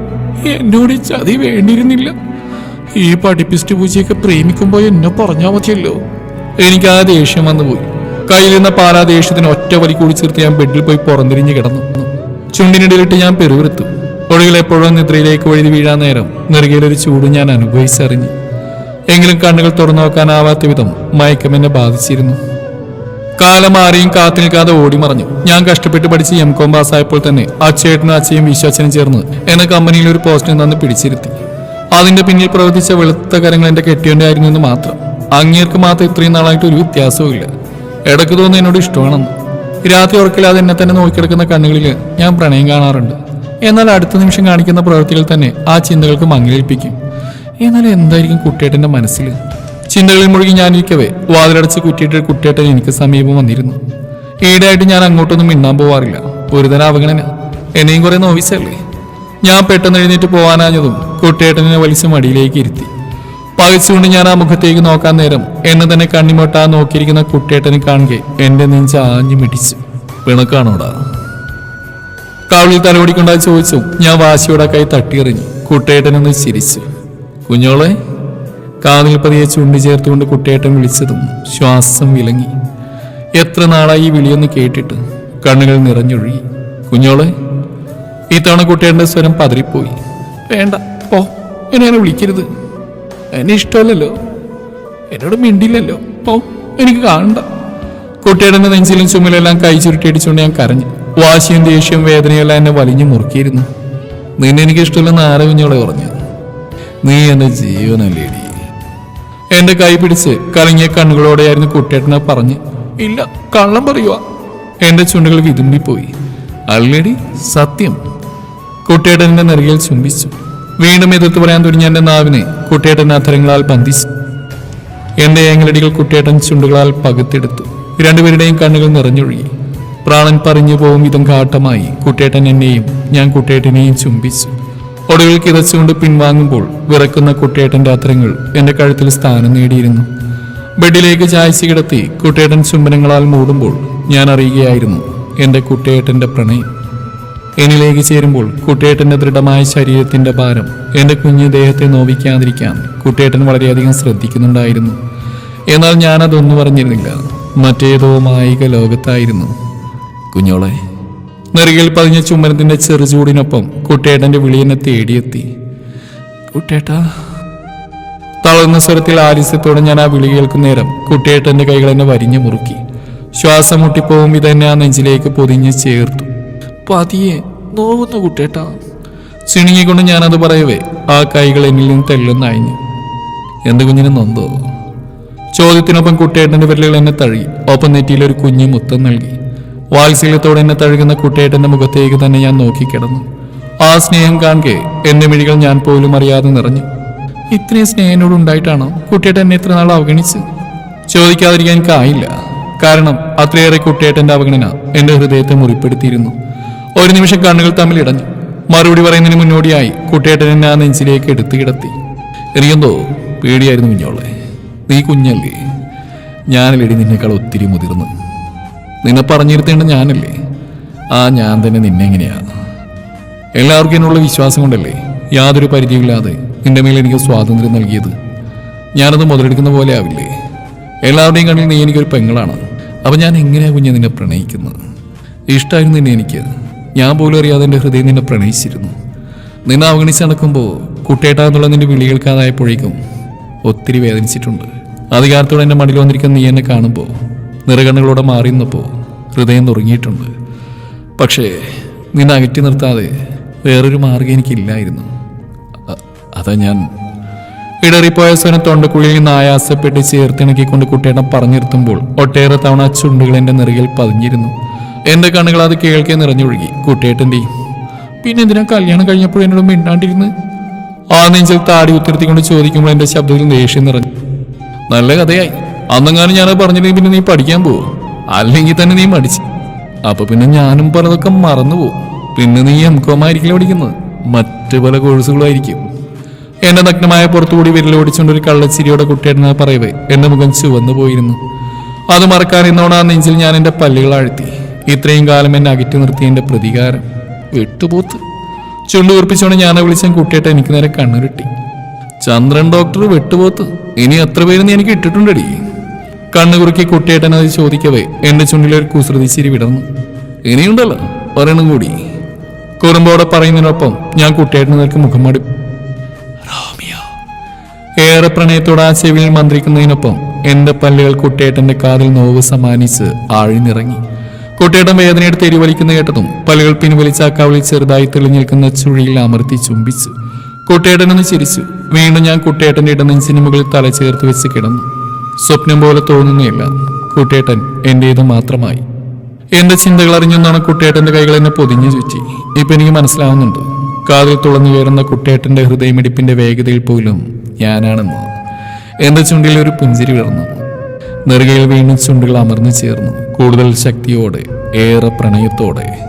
എന്നോട് ചതി വേണ്ടിയിരുന്നില്ല. ഈ പഠിപ്പിസ്റ്റ് പൂച്ചയൊക്കെ പ്രേമിക്കുമ്പോൾ എന്നെ പറഞ്ഞാൽ മതിയല്ലോ. എനിക്ക് ആ ദേഷ്യം വന്നു പോയി കയ്യിലിരുന്ന പാലാ ദേഷ്യത്തിന് ഒറ്റ വലി കൂടി ചേർത്ത് ഞാൻ ബെഡിൽ പോയി പുറന്തിരിഞ്ഞ് കിടന്നു. ചുണ്ടിനിടയിലിട്ട് ഞാൻ പെരുവിറുത്തു ഒടുവിൽ എപ്പോഴും നിദ്രയിലേക്ക് വഴുതി വീഴാൻ നേരം നെറുകയിലൊരു ചൂട് ഞാൻ അനുഭവിച്ചറിഞ്ഞു. എങ്കിലും കണ്ണുകൾ തുറന്നു നോക്കാനാവാത്ത വിധം മയക്കം എന്നെ ബാധിച്ചിരുന്നു. കാലം മാറിയും കാത്തു നിൽക്കാതെ ഓടി മറഞ്ഞു. ഞാൻ കഷ്ടപ്പെട്ട് പഠിച്ച് എം കോം പാസ്സായപ്പോൾ തന്നെ അച്ചേട്ടനും അച്ഛയും വിശ്വാസനും ചേർന്ന് എന്നെ കമ്പനിയിൽ ഒരു പോസ്റ്റിൽ നിന്ന് പിടിച്ചിരുത്തി. അതിന്റെ പിന്നിൽ പ്രവർത്തിച്ച വെളുത്ത കരങ്ങൾ എന്റെ കെട്ടിയോണ്ടായിരുന്നു എന്ന് മാത്രം. അങ്ങേർക്ക് മാത്രം ഇത്രയും നാളായിട്ട് ഒരു വ്യത്യാസവും ഇല്ല. ഇടയ്ക്ക് തോന്നുന്നു എന്നോട് ഇഷ്ടമാണെന്ന്. രാത്രി ഉറക്കില്ലാതെ എന്നെ തന്നെ നോക്കിക്കിടക്കുന്ന കണ്ണുകളിൽ ഞാൻ പ്രണയം കാണാറുണ്ട്. എന്നാൽ അടുത്ത നിമിഷം കാണിക്കുന്ന പ്രവൃത്തികൾ തന്നെ ആ ചിന്തകൾക്ക് മങ്ങലേൽപ്പിക്കും. എന്നാൽ എന്തായിരിക്കും കുട്ടിയേട്ടന്റെ മനസ്സിൽ ചിന്തകളിൽ മുഴുകി ഞാനിരിക്കവേ വാതിലടച്ച് കുറ്റിയിട്ട് കുട്ടിയേട്ടൻ എനിക്ക് സമീപം വന്നിരുന്നു. ഈടായിട്ട് ഞാൻ അങ്ങോട്ടൊന്നും മിണ്ടാൻ പോവാറില്ല. ഒരുതരം അവഗണന എന്നെയും കുറെ നോവിച്ചല്ലേ ഞാൻ പെട്ടെന്ന് എഴുന്നേറ്റ് പോവാനാഞ്ഞതും കുട്ടിയേട്ടനെ വലിച്ച് മടിയിലേക്ക് ഇരുത്തി. പകച്ചുകൊണ്ട് ഞാൻ ആ മുഖത്തേക്ക് നോക്കാൻ നേരം എന്നെ തന്നെ കണ്ണിമൊട്ടാ നോക്കിയിരിക്കുന്ന കുട്ടിയേട്ടനെ കാണുകെ എന്റെ നെഞ്ച് ആഞ്ഞു മിടിച്ചു. പിണക്കാണോടാ? കവിളിൽ തലോടിക്കൊണ്ടാ ചോദിച്ചു ഞാൻ വാശിയോടെ കൈ തട്ടിയെറിഞ്ഞു കുട്ടിയേട്ടനൊന്ന് ചിരിച്ചു. കുഞ്ഞോളെ കാതിൽ പതിയെ ചുണ്ടി ചേർത്തുകൊണ്ട് കുട്ടിയേട്ടൻ വിളിച്ചതും ശ്വാസം വിലങ്ങി. എത്ര നാളായി ഈ വിളിയൊന്ന് കേട്ടിട്ട് കണ്ണുകൾ നിറഞ്ഞൊഴുകി. കുഞ്ഞോളെ ഇത്തവണ കുട്ടേട്ടന്റെ സ്വരം പതറിപ്പോയി. വേണ്ട പോ എന്നെ അങ്ങനെ വിളിക്കരുത്. എന്നെ ഇഷ്ടമല്ലല്ലോ. എന്നോട് മിണ്ടില്ലല്ലോ പോ എനിക്ക് കാണണ്ട. കുട്ടിയുടെ നെഞ്ചിലും ചുമലെല്ലാം കൈ ചുരുട്ടിയടിച്ചുകൊണ്ട് ഞാൻ കരഞ്ഞു. വാശിയും ദേഷ്യവും വേദനയെല്ലാം എന്നെ വലിഞ്ഞു മുറുക്കിയിരുന്നു. നിന്നെ എനിക്ക് ഇഷ്ടമില്ലെന്ന് ആരെ കുഞ്ഞോളെ പറഞ്ഞു നീ എന്റെ ജീവനല്ലേടി. എന്റെ കൈ പിടിച്ച് കലങ്ങിയ കണ്ണുകളോടെയായിരുന്നു കുട്ടേട്ടനെ പറഞ്ഞ് ഇല്ല കള്ളം പറയുക എന്റെ ചുണ്ടുകൾ വിതുമ്പിപ്പോയി. അല്ലേടി സത്യം. കുട്ടിയേട്ടന്റെ നെറുകയിൽ ചുംബിച്ചു. വീണ്ടും എതിർത്ത് പറയാൻ തുടങ്ങിയ എന്റെ നാവിനെ കുട്ടേട്ടൻ അധരങ്ങളാൽ ബന്ധിച്ചു. എന്റെ ഏങ്ങലടികൾ കുട്ടേട്ടൻ ചുണ്ടുകളാൽ പകുത്തെടുത്തു. രണ്ടുപേരുടെയും കണ്ണുകൾ നിറഞ്ഞൊഴുകി. പ്രാണൻ പറഞ്ഞു പോകും വിധം ഘാട്ടമായി കുട്ടേട്ടൻ എന്നെയും ഞാൻ കുട്ടേട്ടനെയും ചുംബിച്ചു. ഒടുവിൽ കിതച്ചുകൊണ്ട് പിൻവാങ്ങുമ്പോൾ വിറക്കുന്ന കുട്ടിയേട്ടന്റെ അത്തരങ്ങൾ എന്റെ കഴുത്തിൽ സ്ഥാനം നേടിയിരുന്നു. ബെഡിലേക്ക് ചായച്ച് കിടത്തി കുട്ടിയേട്ടൻ ചുംബനങ്ങളാൽ മൂടുമ്പോൾ ഞാൻ അറിയുകയായിരുന്നു എന്റെ കുട്ടിയേട്ടന്റെ പ്രണയം. എന്നിലേക്ക് ചേരുമ്പോൾ കുട്ടിയേട്ടന്റെ ദൃഢമായ ശരീരത്തിന്റെ ഭാരം എന്റെ കുഞ്ഞു ദേഹത്തെ നോവിക്കാതിരിക്കാൻ കുട്ടിയേട്ടൻ വളരെയധികം ശ്രദ്ധിക്കുന്നുണ്ടായിരുന്നു. എന്നാൽ ഞാനതൊന്നും പറഞ്ഞിരുന്നില്ല മറ്റേതോ മായിക ലോകത്തായിരുന്നു. കുഞ്ഞോളെ നെറുകിൽ പതിഞ്ഞ ചുമരത്തിന്റെ ചെറുചൂടിനൊപ്പം കുട്ടേട്ടന്റെ വിളിയെന്നെ തേടിയെത്തി. കുട്ടേട്ടാ തളർന്ന സ്വരത്തിൽ ആലിസ്യത്തോടെ ഞാൻ ആ വിളി കേൾക്കുന്ന നേരം കുട്ടിയേട്ടന്റെ കൈകൾ എന്നെ വരിഞ്ഞു മുറുക്കി. ശ്വാസം മുട്ടിപ്പോവും ഇതെന്നെ ആ നെഞ്ചിലേക്ക് പൊതിഞ്ഞ് ചേർത്തു. പതിയെ നോവുന്നു കുട്ടേട്ടാ ചിണുങ്ങിക്കൊണ്ട് ഞാനത് പറയവേ ആ കൈകൾ എന്നിൽ നിന്ന് തെല്ലുന്നയഞ്ഞു. എന്ത് കുഞ്ഞിനെ നൊന്തോ? ചോദ്യത്തിനൊപ്പം കുട്ടേട്ടന്റെ വിരലുകൾ എന്നെ തഴുകി. ഒപ്പം നെറ്റിയിൽ ഒരു കുഞ്ഞു മുത്തം നൽകി. വാത്സല്യത്തോടെ എന്നെ തഴുകുന്ന കുട്ടേട്ടന്റെ മുഖത്തേക്ക് തന്നെ ഞാൻ നോക്കിക്കിടന്നു. ആ സ്നേഹം കാണുകെ എന്റെ മിഴികൾ ഞാൻ പോലും അറിയാതെ നിറഞ്ഞു. ഇത്രയും സ്നേഹനോട് ഉണ്ടായിട്ടാണോ കുട്ടിയേട്ടൻ എന്നെ ഇത്ര നാൾ അവഗണിച്ച് ചോദിക്കാതിരിക്കാൻ എനിക്കായില്ല കാരണം അത്രയേറെ കുട്ടിയേട്ടന്റെ അവഗണന എന്റെ ഹൃദയത്തെ മുറിപ്പെടുത്തിയിരുന്നു. ഒരു നിമിഷം കണ്ണുകൾ തമ്മിൽ ഇടഞ്ഞു. മറുപടി പറയുന്നതിന് മുന്നോടിയായി കുട്ടിയേട്ടൻ എന്നെ ആ നെഞ്ചിലേക്ക് എടുത്തു കിടത്തി. എനിക്കെന്തോ പേടിയായിരുന്നു കുഞ്ഞോളെ നീ കുഞ്ഞല്ലേ. ഞാനിലടി നിന്നേക്കാൾ ഒത്തിരി മുതിർന്നു നിന്നെ പറഞ്ഞിരുത്തേണ്ട ഞാനല്ലേ? ആ ഞാൻ തന്നെ നിന്നെ എങ്ങനെയാ? എല്ലാവർക്കും എന്നുള്ള വിശ്വാസം കൊണ്ടല്ലേ യാതൊരു പരിധിയില്ലാതെ നിന്റെ മേൽ എനിക്ക് സ്വാതന്ത്ര്യം നൽകിയത്? ഞാനത് മുതലെടുക്കുന്ന പോലെ ആവില്ലേ? എല്ലാവരുടെയും കണ്ണിൽ നീ എനിക്കൊരു പെങ്ങളാണ്. അപ്പം ഞാൻ എങ്ങനെയാ കുഞ്ഞെ നിന്നെ പ്രണയിക്കുന്നത്? ഇഷ്ടമായിരുന്നു നിന്നെ എനിക്ക്. ഞാൻ പോലും അറിയാതെ എന്റെ ഹൃദയം നിന്നെ പ്രണയിച്ചിരുന്നു. നിന്നെ അവഗണിച്ച് നടക്കുമ്പോൾ കുട്ടിയേട്ടാന്നുള്ള നിന്റെ വിളി കേൾക്കാതായപ്പോഴേക്കും ഒത്തിരി വേദനിച്ചിട്ടുണ്ട്. അധികാരത്തോടെ എന്റെ മടിയിൽ വന്നിരിക്കുന്ന നീ എന്നെ കാണുമ്പോൾ നിറകണ്ണുകളോടെ മാറി നിന്നപ്പോൾ ഹൃദയം നുറുങ്ങിയിട്ടുണ്ട്. പക്ഷേ നിന്നെ അകറ്റി നിർത്താതെ വേറൊരു മാർഗം എനിക്കില്ലായിരുന്നു. അതാ ഞാൻ. ഇടറിപ്പോയ സ്വനം തൊണ്ടക്കുഴിയിൽ നിന്ന് ആയാസപ്പെട്ട് ചേർത്തിണക്കിക്കൊണ്ട് കുട്ടേട്ടൻ പറഞ്ഞു നിർത്തുമ്പോൾ ഒട്ടേറെ തവണ ചുണ്ടുകൾ എന്റെ നെറുകിൽ പതിഞ്ഞിരുന്നു. എന്റെ കണ്ണുകൾ അത് കേൾക്കെ നിറഞ്ഞൊഴുകി. കുട്ടേട്ടന്റെയും പിന്നെ എന്തിനാ കല്യാണം കഴിഞ്ഞപ്പോൾ എന്നോട് മിണ്ടാണ്ടിരുന്ന്? ആ നെഞ്ചിൽ താടി ഉത്തരത്തിക്കൊണ്ട് ചോദിക്കുമ്പോൾ എന്റെ ശബ്ദത്തിൽ ദേഷ്യം നിറഞ്ഞു. നല്ല കഥയായി. അന്നെങ്ങാനും ഞാൻ പറഞ്ഞില്ലെങ്കിൽ പിന്നെ നീ പഠിക്കാൻ പോവോ? അല്ലെങ്കിൽ തന്നെ നീ മടിച്ചു. അപ്പൊ പിന്നെ ഞാനും പലതൊക്കെ മറന്നു പോകും പിന്നെ നീ എം കോം ആയിരിക്കില്ല പഠിക്കുന്നത്? മറ്റു പല കോഴ്സുകളായിരിക്കും എന്റെ നഗ്നമായ പുറത്തുകൂടി വിരലോടിച്ചുകൊണ്ട് ഒരു കള്ളച്ചിരിയോടെ കുട്ടിയെന്ന് പറയവേ എന്റെ മുഖം ചുവന്നു പോയിരുന്നു. അത് മറക്കാൻ ഇന്നോണ നെഞ്ചിൽ ഞാൻ എന്റെ പല്ലുകൾ ആഴ്ത്തി. ഇത്രയും കാലം എന്നെ അകറ്റി നിർത്തിയ എന്റെ പ്രതികാരം. വിട്ടുപോത്ത്. ചുണ്ടു ഞാൻ വിളിച്ച കുട്ടിയേട്ട എനിക്ക് നേരെ കണ്ണുരുട്ടി. ചന്ദ്രൻ ഡോക്ടർ വെട്ടുപോത്ത്. ഇനി എത്ര പേര് എനിക്ക് ഇട്ടിട്ടുണ്ടടി? കണ്ണു കുറുക്കി കുട്ടിയേട്ടൻ അത് ചോദിക്കവേ എന്റെ ചുണ്ടിലൊരു കുസൃതി ചിരി വിടർന്നു. ഇനിയുണ്ടല്ലോ പറയണം കൂടി. കുറുമ്പോടെ പറയുന്നതിനൊപ്പം ഞാൻ കുട്ടിയേട്ടന് നേർക്ക് മുഖം മാടി. ഏറെ പ്രണയത്തോടെ ആ ചെവിയിൽ മന്ത്രിക്കുന്നതിനൊപ്പം എന്റെ പല്ലുകൾ കുട്ടിയേട്ടന്റെ കാതിൽ നോവ് സമ്മാനിച്ച് ആഴ്ന്നിറങ്ങി. കുട്ടിയേട്ടൻ വേദനയെടുത്ത് എരിവലിക്കുന്ന കേട്ടതും പല്ലുകൾ പിൻവലിച്ച ആ കവളിൽ ചെറുതായി തെളിഞ്ഞു നിൽക്കുന്ന ചുഴിയിൽ അമർത്തി ചുംബിച്ചു. കുട്ടിയേട്ടനൊന്ന് ചിരിച്ചു. വീണ്ടും ഞാൻ കുട്ടിയേട്ടന്റെ ഇടനെഞ്ചിന് മുകളിൽ തല ചേർത്ത് വെച്ച് കിടന്നു. സ്വപ്നം പോലെ തോന്നുന്നില്ല കുട്ടിയേട്ടൻ എന്റേത് മാത്രമായി. എന്റെ ചിന്തകൾ അറിഞ്ഞൊന്നാണ് കുട്ടിയേട്ടന്റെ കൈകൾ എന്നെ പൊതിഞ്ഞു ചുറ്റി. ഇപ്പൊ എനിക്ക് മനസ്സിലാവുന്നുണ്ട്. കാതിൽ തുളഞ്ഞു കയറുന്ന കുട്ടിയേട്ടന്റെ ഹൃദയമിടിപ്പിന്റെ വേഗതയിൽ പോലും ഞാനാണെന്ന്. എന്റെ ചുണ്ടിൽ ഒരു പുഞ്ചിരി വിടർന്നു നെറുകയിൽ വീണ്ടും ചുണ്ടുകൾ അമർന്നു ചേർന്നു. കൂടുതൽ ശക്തിയോടെ ഏറെ പ്രണയത്തോടെ.